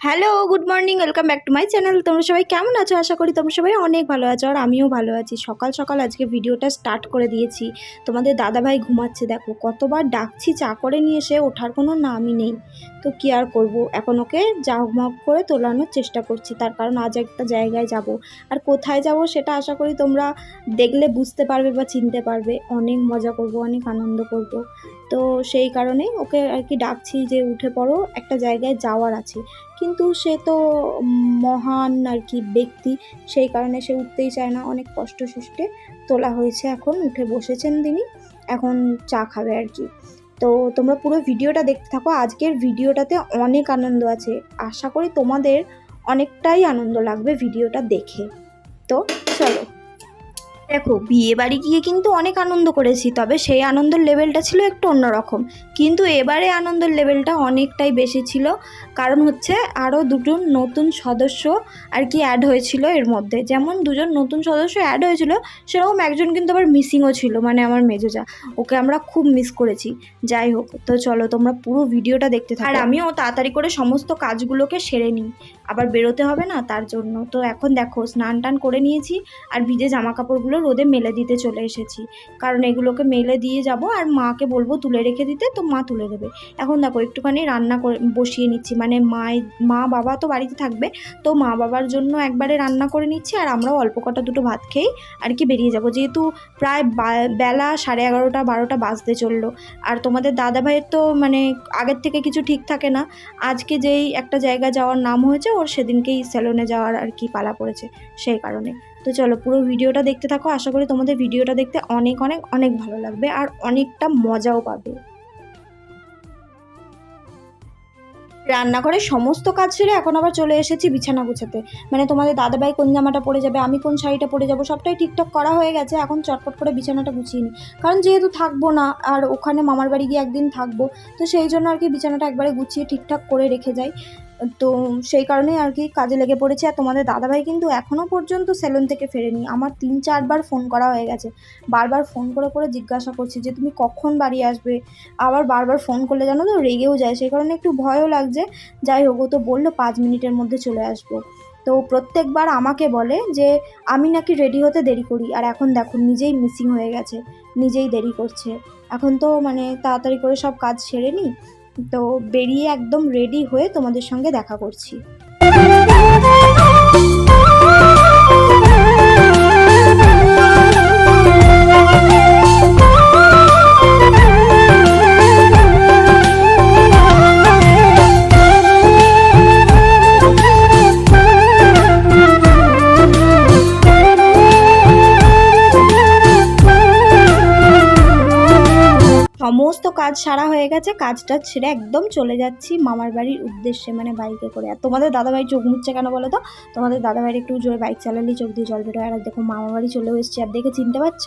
Hello, good morning, welcome back to my channel. তোমরা সবাই কেমন আছো? আশা করি তোমরা সবাই অনেক ভালো আছো আর আমিও ভালো আছি। সকাল সকাল আজকে ভিডিওটা স্টার্ট করে দিয়েছি। তোমাদের দাদাভাই ঘুমাচ্ছে, দেখো। কতবার ডাকছি, চা করে নিয়ে এসে ওঠার কোনো নামই নেই। তো কি আর করব? এখন ওকে জাগমগ করে তোলানোর চেষ্টা করছি। তার কারণ আজ একটা জায়গায় যাব। আর কোথায় যাব সেটা আশা করি তোমরা দেখলে বুঝতে পারবে বা চিনতে পারবে। অনেক মজা করব, অনেক আনন্দ করব। তো সেই কারণেই ওকে আর কি ডাকছি যে উঠে পড়ো, একটা জায়গায় যাওয়ার আছে। কিন্তু সে তো মহান আর কি ব্যক্তি, সেই কারণে সে উঠতেই চায় না। অনেক কষ্ট সৃষ্টে তোলা হয়েছে এখন, উঠে বসেছেন তিনি, এখন চা খাবে আর কি। তো তোমরা পুরো ভিডিওটা দেখতে থাকো, আজকের ভিডিওটাতে অনেক আনন্দ আছে। আশা করি তোমাদের অনেকটাই আনন্দ লাগবে ভিডিওটা দেখে। তো চলো। দেখো বিয়ে বাড়ি গিয়ে কিন্তু অনেক আনন্দ করেছি, তবে সেই আনন্দের লেভেলটা ছিল একটু অন্যরকম। কিন্তু এবারে আনন্দের লেভেলটা অনেকটাই বেশি ছিল, কারণ হচ্ছে আরও দুটো নতুন সদস্য আর কি অ্যাড হয়েছিল এর মধ্যে। যেমন দুজন নতুন সদস্য অ্যাড হয়েছিল, সেরকম একজন কিন্তু আবার মিসিংও ছিল মানে আমার মেজোজা। ওকে আমরা খুব মিস করেছি। যাই হোক, তো চলো তোমরা পুরো ভিডিওটা দেখতে থাকো। আর আমিও তাড়াতাড়ি করে সমস্ত কাজগুলোকে সেরে নিই। আবার বেরোতে হবে না তার জন্য। তো এখন দেখো স্নান টান করে নিয়েছি, আর ভিজে জামা কাপড়গুলো রোদে মেলে দিতে চলে এসেছি। কারণ এগুলোকে মেলে দিয়ে যাব আর মাকে বলব তুলে রেখে দিতে, তো মা তুলে দেবে। এখন দেখো, একটুখানি রান্না করে বসিয়ে নিচ্ছি। মানে মায় মা বাবা তো বাড়িতে থাকবে, তো মা বাবার জন্য একবারে রান্না করে নিচ্ছি আর আমরাও অল্প কটা দুটো ভাত খেয়েই আর কি বেরিয়ে যাব। যেহেতু প্রায় বেলা সাড়ে এগারোটা, বারোটা বাজতে চলল। আর তোমাদের দাদা ভাইয়ের তো মানে আগের থেকে কিছু ঠিক থাকে না। আজকে যেই একটা জায়গা যাওয়ার নাম হয়েছে, ওর সেদিনকেই সেলুনে যাওয়ার আর কি পালা পড়েছে, সেই কারণে। তো চলো পুরো ভিডিওটা দেখতে থাকো। আশা করি তোমাদের ভিডিওটা দেখতে অনেক অনেক অনেক ভালো লাগবে আর অনেকটা মজাও পাবে। রান্নাঘরের সমস্ত কাজ ছেড়ে এখন আবার চলে এসেছি বিছানা গুছাতে। মানে তোমাদের দাদাভাই কোন জামাটা পরে যাবে, আমি কোন শাড়িটা পরে যাব, সবটাই ঠিকঠাক করা হয়ে গেছে। এখন চটপট করে বিছানাটা গুছিয়ে নিই কারণ যেহেতু থাকব না, আর ওখানে মামার বাড়ি গিয়ে একদিন থাকব, তো সেই জন্য আর কি বিছানাটা একবারে গুছিয়ে ঠিকঠাক করে রেখে যাই। তো সেই কারণেই আর কি কাজে লেগে পড়েছে। আর তোমাদের দাদাভাই কিন্তু এখনও পর্যন্ত সেলুন থেকে ফেরেনি। আমার তিন, চারবার ফোন করা হয়ে গেছে। বারবার ফোন করে করে জিজ্ঞাসা করছি যে, তুমি কখন বাড়ি আসবে? আবার বারবার ফোন করলে জানো তো রেগেও যায়। সেই কারণে একটু ভয়ও লাগছে। যাই হোক, ও তো বলল, পাঁচ মিনিটের মধ্যে চলে আসব। তো প্রত্যেকবার আমাকে বলে যে, আমি নাকি রেডি হতে দেরি করি। আর এখন দেখো, নিজেই মিসিং হয়ে গেছে। নিজেই দেরি করছে। এখন তো মানে তাড়াতাড়ি করে সব কাজ সেরে নিই তো বেরিয়ে একদম রেডি হয়ে তোমাদের সঙ্গে দেখা করছি। কাজ সারা হয়ে গেছে, কাজটা ছেড়ে একদম চলে যাচ্ছি মামার বাড়ির উদ্দেশ্যে মানে বাইকে করে। আর তোমাদের দাদাভাই চোখ মুচ্ছে কেন বলো তো? তোমাদের দাদাভাইয়ের একটু জোরে বাইক চালালেই চোখ দিয়ে জল বেরোয়। আর দেখো মামার বাড়ি চলেও এসছে, আর দেখে চিনতে পারছ?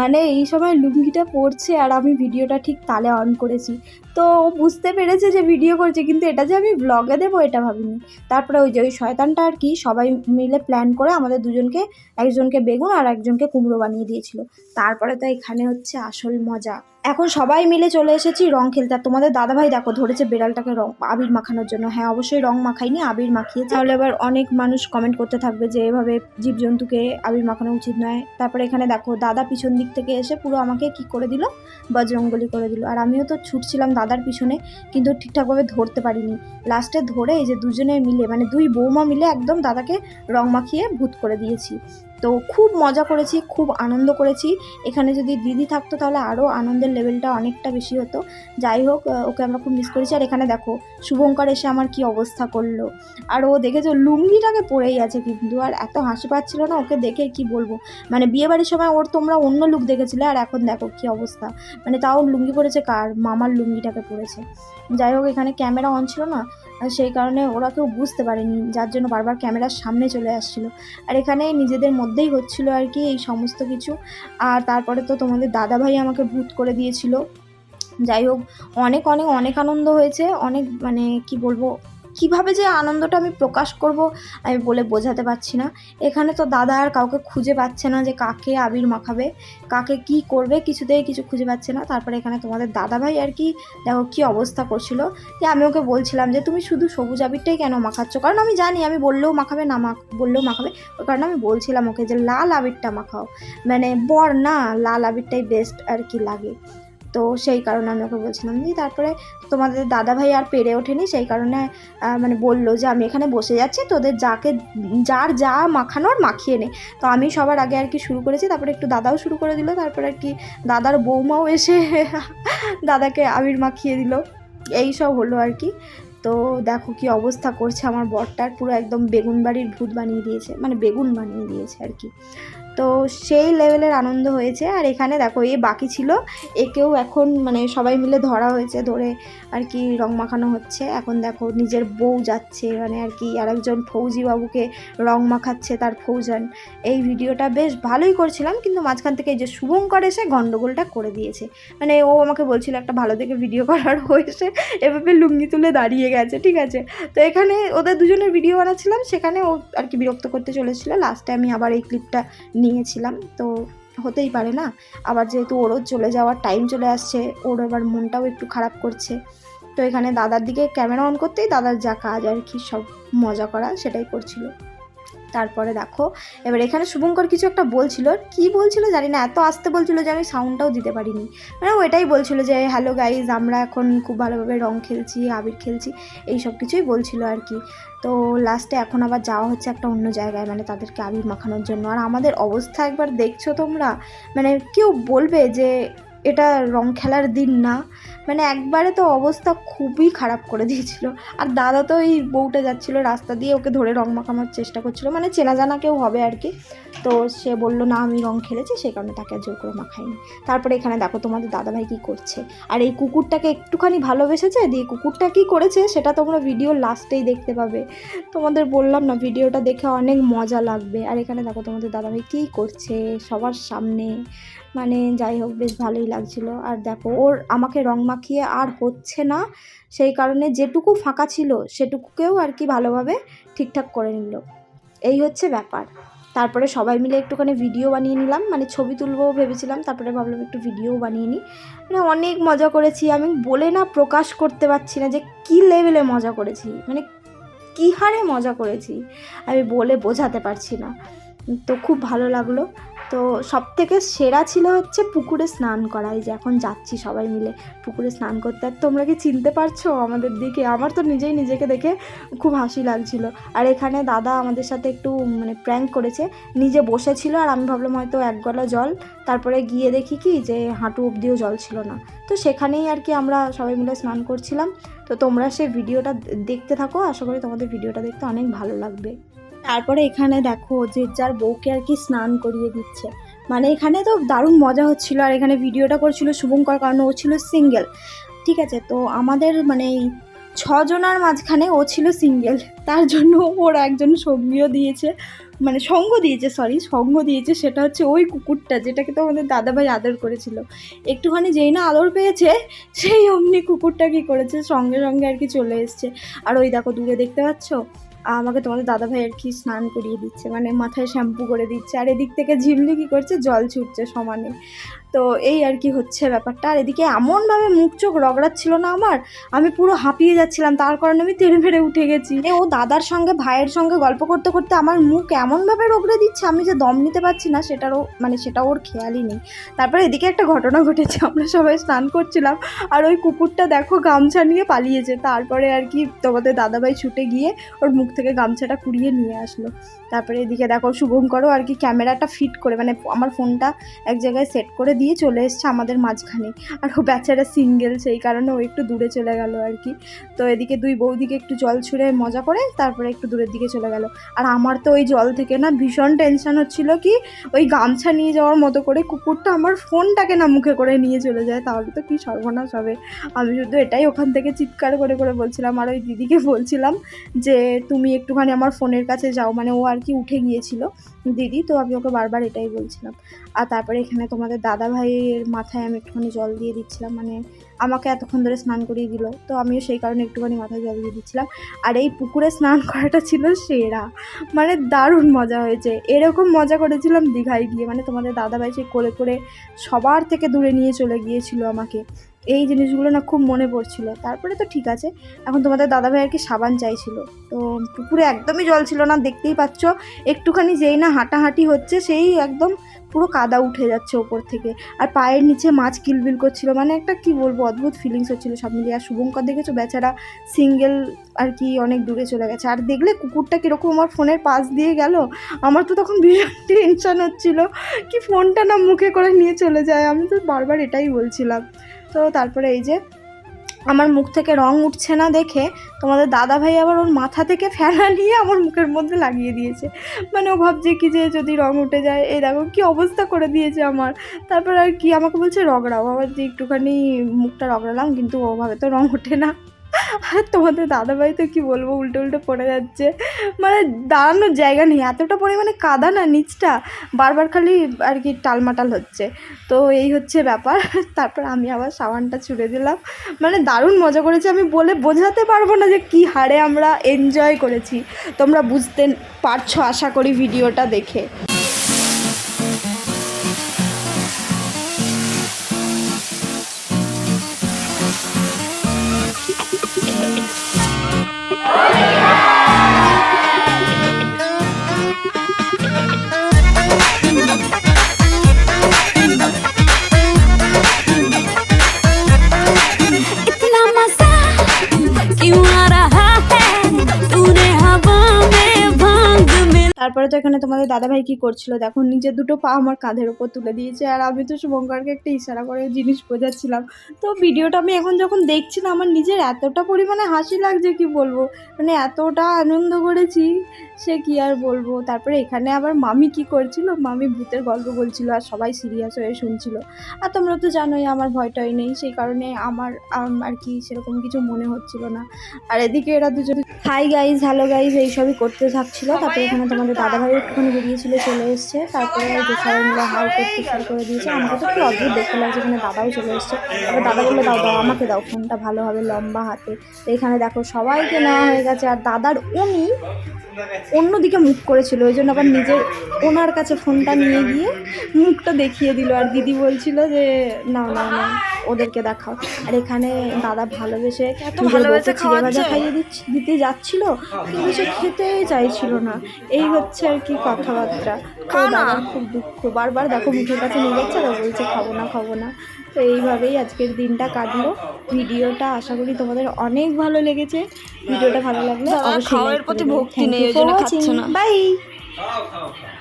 মানে এই সময় লুঙ্গিটা পড়ছে আর আমি ভিডিওটা ঠিক তালে অন করেছি। তো বুঝতে পেরেছে যে ভিডিও করছে, কিন্তু এটা যে আমি ব্লগে দেবো, এটা ভাবিনি। তারপরে ওই যে ওই শয়তানটা আর কি, সবাই মিলে প্ল্যান করে আমাদের দুজনকে, একজনকে বেগুন আর একজনকে কুমড়ো বানিয়ে দিয়েছিল। তারপরে তো এখানে হচ্ছে আসল মজা। এখন সবাই মিলে চলে এসেছি, রং খেলতে। আর তোমাদের দাদাভাই দেখো, ধরেছে বেড়ালটাকে রং, আবির মাখানোর জন্য। হ্যাঁ অবশ্যই রং মাখাইনি, আবির মাখিয়ে তাহলে এবার অনেক মানুষ কমেন্ট করতে থাকবে যে, এভাবে জীবজন্তুকে আবির মাখানো উচিত নয়। তারপরে এখানে দেখো, দাদা পিছন দিক থেকে এসে পুরো আমাকে কি করে দিল? বজরঙ্গলি করে দিল। আর আমিও তো ছুটছিলাম দাদার পিছনে, কিন্তু ঠিকঠাকভাবে ধরতে পারিনি। লাস্টে ধরে এই যে দুজনে মিলে মানে দুই বৌমা মিলে একদম দাদাকে রং মাখিয়ে ভূত করে দিয়েছি। তো খুব মজা করেছি, খুব আনন্দ করেছি। এখানে যদি দিদি থাকতো তাহলে আরও আনন্দের লেভেলটা অনেকটা বেশি হতো। যাই হোক ওকে আমরা খুব মিস করেছি। আর এখানে দেখো, শুভঙ্কর এসে আমার কি অবস্থা করল। আর ও দেখেছ, লুঙ্গিটাকে পরেই আছে কিন্তু। আর এত হাসি পাচ্ছিল না ওকে দেখে কি বলব। মানে বিয়ে বাড়ির সময় ওর তোমরা অন্য লুক দেখেছিলে। আর এখন দেখো কি অবস্থা। মানে তাও লুঙ্গি পরেছে কার? মামার লুঙ্গিটাকে পরেছে। যাই হোক, এখানে ক্যামেরা অন ছিল না। আর সেই কারণে ওরা কেউ বুঝতে পারেনি, যার জন্য বারবার ক্যামেরার সামনে চলে আসছিল। আর এখানে নিজেদের মধ্যেই হচ্ছিল আর কি এই সমস্ত কিছু। আর তারপরে তো তোমাদের দাদাভাই আমাকে ভূত করে দিয়েছিল। যাই হোক, অনেক অনেক অনেক আনন্দ হয়েছে। অনেক মানে কি বলব কীভাবে যে আনন্দটা আমি প্রকাশ করব আমি বলে বোঝাতে পারছি না। এখানে তো দাদা আর কাউকে খুঁজে পাচ্ছে না যে কাকে আবির মাখাবে, কাকে কি করবে, কিছুতেই কিছু খুঁজে পাচ্ছে না। তারপরে এখানে তোমাদের দাদাভাই আর কি, দেখো কি অবস্থা করছিল। যে আমি ওকে বলছিলাম যে, তুমি শুধু সবুজ আবিরটাই কেন মাখাচ্ছ? কারণ আমি জানি, আমি বললেও মাখাবে না, মাখ, বললেও মাখাবে। ওই কারণে আমি বলছিলাম ওকে যে, লাল আবিরটা মাখাও। মানে বর না, লাল আবিরটাই বেস্ট আর কি লাগে। তো সেই কারণে আমি ওকে বলছিলাম যে, তারপরে তোমাদের দাদাভাই আর পেরে ওঠেনি, সেই কারণে মানে বলল যে, আমি এখানে বসে যাচ্ছি, তোদের যাকে, যার যা মাখানোর মাখিয়ে নে। তো আমি সবার আগে আর কি শুরু করেছি, তারপরে একটু দাদাও শুরু করে দিল, তারপরে আর কি দাদার বৌমাও এসে দাদাকে আবির মাখিয়ে দিল। এই সব হলো আর কি। তো দেখো কি অবস্থা করছে আমার বরটার, পুরো একদম বেগুন বাড়ির ভূত বানিয়ে দিয়েছে মানে বেগুন বানিয়ে দিয়েছে আর কি। তো সেই লেভেলের আনন্দ হয়েছে। আর এখানে দেখো, এ বাকি ছিল। একেও এখন মানে সবাই মিলে ধরা হয়েছে ধরে আর কি রং মাখানো হচ্ছে। এখন দেখো নিজের বউ যাচ্ছে মানে আর কি আরেকজন ফৌজি বাবুকে রং মাখাচ্ছে তার ফৌজান। এই ভিডিওটা বেশ ভালোই করছিলাম, কিন্তু মাঝখান থেকে যে শুভঙ্কর এসে গন্ডগোলটা করে দিয়েছে। মানে ও আমাকে বলছিল, একটা ভালো দেখে ভিডিও করার হয়েছে এভাবে লুঙ্গি তুলে দাঁড়িয়ে গেছে। ঠিক আছে? তো এখানে ওদের দুজনের ভিডিও বানাচ্ছিলাম। সেখানে ও আর কি বিরক্ত করতে চলেছিল। লাস্টে আমি আবার এই ক্লিপটা নিয়েছিলাম, তো হতেই পারে না। আবার যেহেতু ওরও চলে যাওয়ার টাইম চলে আসছে, ওর এবার মনটাও একটু খারাপ করছে। তো এখানে দাদার দিকে ক্যামেরা অন করতেই দাদার যা কাজ আর কি সব মজা করা সেটাই করছিল। তারপরে দেখো, এবার এখানে শুভঙ্কর কিছু একটা বলছিল। কি বলছিল জানি না, এত আসতে বলছিল যে আমি সাউন্ডটাও দিতে পারিনি। মানে ও এটাই বলছিল যে হ্যালো গাইজ আমরা এখন খুব ভালোভাবে রং খেলছি, আবির খেলছি। এই সব কিছুই বলছিল আর কি। তো লাস্টে এখন আবার যাওয়া হচ্ছে একটা অন্য জায়গায় মানে তাদেরকে আবির মাখানোর জন্য। আর আমাদের অবস্থা একবার দেখছ তোমরা? মানে কেউ বলবে যে এটা রং খেলার দিন না। মানে একবারে তো অবস্থা খুবই খারাপ করে দিয়েছিল। আর দাদা তো এই বউটা যাচ্ছিল রাস্তা দিয়ে, ওকে ধরে রং মাখানোর চেষ্টা করছিল। মানে চেনা জানা কেউ হবে আর কি। তো সে বলল, না, আমি রং খেলেছি সেই কারণে তাকে আর জোর করে মাখাইনি। তারপরে এখানে দেখো তোমাদের দাদাভাই কী করছে। আর এই কুকুরটাকে একটুখানি ভালোবেসেছে, দিয়ে কুকুরটা কী করেছে সেটা তোমরা ভিডিও লাস্টেই দেখতে পাবে। তোমাদের বললাম না ভিডিওটা দেখে অনেক মজা লাগবে। আর এখানে দেখো তোমাদের দাদাভাই কী করছে সবার সামনে। মানে যাই হোক, বেশ ভালোই লাগছিল। আর দেখো, ওর আমাকে রং মাখিয়ে আর হচ্ছে না। সেই কারণে যেটুকু ফাঁকা ছিল, সেটুকুকেও আর কি ভালোভাবে ঠিকঠাক করে নিল। এই হচ্ছে ব্যাপার। তারপরে সবাই মিলে একটুখানি ভিডিও বানিয়ে নিলাম। মানে ছবি তুলবো ভেবেছিলাম, তারপরে ভাবলাম একটু ভিডিও বানিয়ে নিই। মানে অনেক মজা করেছি। আমি বলে না প্রকাশ করতে পারছি না যে কী লেভেলে মজা করেছি। মানে কী হারে মজা করেছি। আমি বলে বোঝাতে পারছি না। তো খুব ভালো লাগল। তো সব থেকে সেরা ছিল হচ্ছে পুকুরে স্নান করা, এই যে এখন যাচ্ছি সবাই মিলে পুকুরে স্নান করতে। আর তোমরা কি চিনতে পারছ আমাদের দিকে? আমার তো নিজেই নিজেকে দেখে খুব হাসি লাগছিল। আর এখানে দাদা আমাদের সাথে একটু মানে প্র্যাঙ্ক করেছে, নিজে বসেছিল আর আমি ভাবলাম হয়তো এক গলা জল। তারপরে গিয়ে দেখি কি যে হাঁটু অবধিও জল ছিল না। তো সেখানেই আর কি আমরা সবাই মিলে স্নান করছিলাম। তো তোমরা সেই ভিডিওটা দেখতে থাকো। আশা করি তোমাদের ভিডিওটা দেখতে অনেক ভালো লাগবে। তারপরে এখানে দেখো যে যার বউকে আর কি স্নান করিয়ে দিচ্ছে। মানে এখানে তো দারুণ মজা হচ্ছিল, আর এখানে ভিডিওটা করছিল শুভঙ্কর, কারণ ও ছিল সিঙ্গেল ঠিক আছে, তো আমাদের মানে ছজনার মাঝখানে ও ছিল সিঙ্গেল তার জন্য ওর একজন সঙ্গীও দিয়েছে মানে সঙ্গ দিয়েছে সরি সঙ্গ দিয়েছে, সেটা হচ্ছে ওই কুকুরটা, যেটাকে তো আমাদের দাদাভাই আদর করেছিল। একটুখানি যেই না আদর পেয়েছে, সেই অমনি কুকুরটা কী করেছে, সঙ্গে সঙ্গে আর কি চলে এসছে। আর ওই দেখো, দূরে দেখতে পাচ্ছ? আমাকে তোমাদের দাদা ভাই আর কি স্নান করিয়ে দিচ্ছে মানে মাথায় শ্যাম্পু করে দিচ্ছে। আর এদিক থেকে ঝিমলি কি করছে, জল ছুটছে সমানে। তো এই আর কি হচ্ছে ব্যাপারটা। আর এদিকে এমনভাবে মুখ চোখ রগড়াচ্ছিল না আমার, আমি পুরো হাঁপিয়ে যাচ্ছিলাম। তার কারণে আমি তেড়ে ফেড়ে উঠে গেছি। ও দাদার সঙ্গে, ভাইয়ের সঙ্গে গল্প করতে করতে আমার মুখ এমনভাবে রগড়ে দিচ্ছে, আমি যে দম নিতে পারছি না, সেটারও মানে সেটা ওর খেয়ালই নেই। তারপরে এদিকে একটা ঘটনা ঘটেছে, আমরা সবাই স্নান করছিলাম। আর ওই কুকুরটা দেখো গামছা নিয়ে পালিয়েছে। তারপরে আর কি তোমাদের দাদাভাই ছুটে গিয়ে ওর মুখ থেকে গামছাটা কুড়িয়ে নিয়ে আসলো। তারপরে এদিকে দেখো শুভঙ্করও আর কি ক্যামেরাটা ফিট করে মানে আমার ফোনটা এক জায়গায় সেট করে দিয়ে চলে এসছে আমাদের মাঝখানে। আর ও বেচারা সিঙ্গেল সেই কারণে ও একটু দূরে চলে গেল আর কি। তো এদিকে দুই বৌদিকে একটু জল ছুঁড়ে মজা করে, তারপরে একটু দূরের দিকে চলে গেল। আর আমার তো ওই জল থেকে না ভীষণ টেনশন হচ্ছিল কি, ওই গামছা নিয়ে যাওয়ার মতো করে কুকুরটা আমার ফোনটাকে না মুখে করে নিয়ে চলে যায়। তাহলে তো কি সর্বনাশ হবে। আমি শুধু এটাই ওখান থেকে চিৎকার করে করে বলছিলাম। আর ওই দিদিকে বলছিলাম যে, তুমি একটুখানি আমার ফোনের কাছে যাও। মানে ও আর কি উঠে গিয়েছিল। দিদি, তো আমি ওকে বারবার এটাই বলছিলাম। আর তারপরে এখানে তোমাদের দাদা ভাইয়ের মাথায় আমি একটুখানি জল দিয়ে দিচ্ছিলাম মানে আমাকে এতক্ষণ ধরে স্নান করিয়ে দিল। তো আমিও সেই কারণে একটুখানি মাথায় জল দিয়ে দিচ্ছিলাম। আর এই পুকুরে স্নান করাটা ছিল সেরা। মানে দারুণ মজা হয়েছে। এরকম মজা করেছিলাম দীঘায় গিয়ে। মানে তোমাদের দাদাভাই সেই করে করে সবার থেকে দূরে নিয়ে চলে গিয়েছিল আমাকে। এই জিনিসগুলো না খুব মনে পড়ছিল। তারপরে তো ঠিক আছে, এখন তোমাদের দাদাভাই আর কি সাবান চাইছিল? তো পুকুরে একদমই জল ছিল না, দেখতেই পাচ্ছ, একটুখানি যেই না হাঁটাহাঁটি হচ্ছে, সেই একদম পুরো কাদা উঠে যাচ্ছে ওপর থেকে। আর পায়ের নিচে মাছ কিলবিল করছিল মানে একটা কি বলব, অদ্ভুত ফিলিংস হচ্ছিল সব মিলিয়ে। আর শুভঙ্কর দেখেছ, বেচারা সিঙ্গেল আর কি অনেক দূরে চলে গেছে। আর দেখলে কুকুরটা কীরকম আমার ফোনের পাশ দিয়ে গেল, আমার তো তখন ভীষণ টেনশন হচ্ছিল, কি ফোনটা না মুখে করে নিয়ে চলে যায়, আমি তো বারবার এটাই বলছিলাম। তো তারপরে এই যে আমার মুখ থেকে রং উঠছে না দেখে তোমাদের দাদা ভাই আবার ওর মাথা থেকে ফেনা নিয়ে আমার মুখের মধ্যে লাগিয়ে দিয়েছে। মানে ও ভাবছে কি যে যদি রং উঠে যায়, এই দেখো কী অবস্থা করে দিয়েছে আমার। তারপর আর কি আমাকে বলছে রগড়াও। আবার যে একটুখানি মুখটা রগড়ালাম, কিন্তু ওভাবে তো রং ওঠে না। আর তোমাদের দাদাভাই তো কি বলব, উল্টো উল্টো পড়ে যাচ্ছে। মানে দাঁড়ানোর জায়গা নেই, এতটা পরিমাণে কাদা না নিচটা, বারবার খালি আর কি টালমাটাল হচ্ছে। তো এই হচ্ছে ব্যাপার, তারপর আমি আবার সাবানটা ছুড়ে দিলাম। মানে দারুণ মজা করেছি, আমি বলে বোঝাতে পারব না যে কি হারে আমরা এনজয় করেছি। তোমরা বুঝতে পারছ, আশা করি ভিডিওটা দেখে। তারপরে তো এখানে তোমাদের দাদাভাই কি করছিল? দেখো নিজের দুটো পা আমার কাঁধের ওপর তুলে দিয়েছে আর আমি তো শুভঙ্করকে একটা ইশারা করে জিনিস বোঝাচ্ছিলাম। তো ভিডিওটা আমি এখন যখন দেখছি না, আমার নিজের এতটা পরিমাণে হাসি লাগছে, কি বলব? মানে এতটা আনন্দ করেছি, সে কি আর বলব? তারপরে এখানে আবার মামি কি করছিল? মামি ভূতের গল্প বলছিল আর সবাই সিরিয়াস হয়ে শুনছিল। আর তোমরা তো জানোই আমার ভয়টাই নেই, সেই কারণে আমার আর কি সেরকম কিছু মনে হচ্ছিল না। আর এদিকে এরা দুজন হাই গাইজ হ্যালো গাইজ এইসবই করতে থাকছিল, তারপরে এখানে তোমাদের দাদাভাই একটুখানি বেরিয়েছিল চলে এসছে তারপরে সবাই মিলে হাই করতে শুরু করে দিয়েছে। আমাকে তো কি অদ্ভুত দেখতে লাগছে এখানে দাদাও চলে এসছে। তারপর দাদা বলল দাও দাও আমাকে দাও ফোনটা ভালো হবে লম্বা হাতে। তো এখানে দেখো সবাইকে নেওয়া হয়ে গেছে আর দাদার উনি অন্যদিকে মুখ করেছিল। ওই জন্য আবার নিজের ওনার কাছে ফোনটা নিয়ে গিয়ে মুখটা দেখিয়ে দিল। আর দিদি বলছিল যে না না না ওদেরকে দেখাও। আর এখানে দাদা ভালোবেসে ভালোবেসে ভাজা খাইয়ে দিচ্ছ দিতে যাচ্ছিল কিন্তু সে খেতেই চাইছিল না। এই হচ্ছে আর কি কথাবার্তা। তো দাদার খুব দুঃখ। বারবার দেখো মুখের কাছে নিয়ে যাচ্ছে আর বলছে খাব না খাব না। তো এইভাবেই আজকের দিনটা কাটলো। ভিডিওটা আশা করি তোমাদের অনেক ভালো লেগেছে। ভিডিওটা ভালো লাগল অবশ্যই প্রতি ভক্তি নেই। বাই খাও খাও খাও